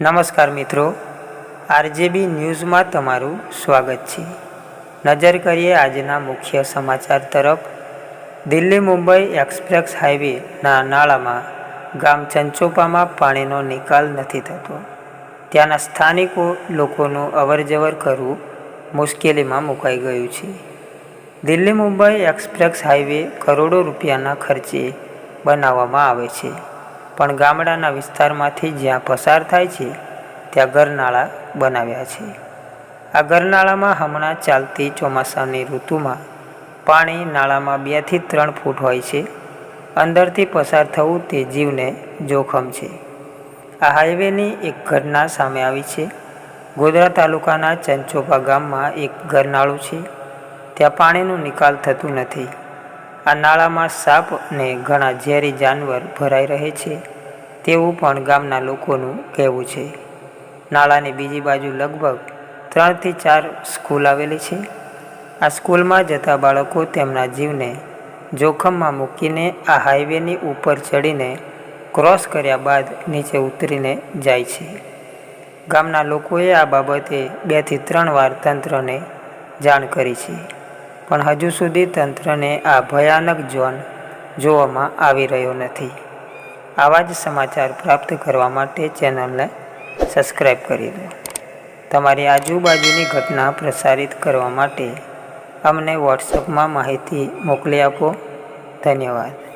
નમસ્કાર મિત્રો, આરજેબી ન્યૂઝમાં તમારું સ્વાગત છે. નજર કરીએ આજના મુખ્ય સમાચાર તરફ. દિલ્હી મુંબઈ એક્સપ્રેસ હાઈવેના નાળામાં ગામ ચંચોપામાં પાણીનો નિકાલ નથી થતો. ત્યાંના સ્થાનિકો લોકોનું અવરજવર કરવું મુશ્કેલીમાં મુકાઈ ગયું છે. દિલ્હી મુંબઈ એક્સપ્રેસ હાઈવે કરોડો રૂપિયાના ખર્ચે બનાવવામાં આવે છે. પણ ગામડાના વિસ્તારમાંથી જ્યાં પસાર થાય છે, ત્યાં ગરનાળા બનાવ્યા છે. આ ગરનાળામાં હમણાં ચાલતી ચોમાસાની ઋતુમાં પાણી નાળામાં બેથી ત્રણ ફૂટ હોય છે. અંદરથી પસાર થવું તે જીવને જોખમ છે. આ હાઈવેની એક ઘટના સામે આવી છે. ગોધરા તાલુકાના ચંચોપા ગામમાં એક ગરનાળું છે. ત્યાં પાણીનું નિકાલ થતું નથી. આ નાળામાં સાપ ને ઘણા ઝેરી જાનવર ભરાઈ રહે છે, તેવું પણ ગામના લોકોનું કહેવું છે. નાળાની બીજી બાજુ લગભગ ત્રણથી ચાર સ્કૂલ આવેલી છે. આ સ્કૂલમાં જતા બાળકો તેમના જીવને જોખમમાં મૂકીને આ હાઈવેની ઉપર ચડીને ક્રોસ કર્યા બાદ નીચે ઉતરીને જાય છે. ગામના લોકોએ આ બાબતે બેથી ત્રણ વાર તંત્રને જાણ કરી છે. પણ હજુ સુધી તંત્રને આ ભયાનક ઝોન જોવામાં આવી રહ્યો નથી. આવા જ સમાચાર પ્રાપ્ત કરવા માટે ચેનલને સબસ્ક્રાઈબ કરી દો. તમારી આજુબાજુની ઘટના પ્રસારિત કરવા માટે અમને વોટ્સઅપમાં માહિતી મોકલી આપો. ધન્યવાદ.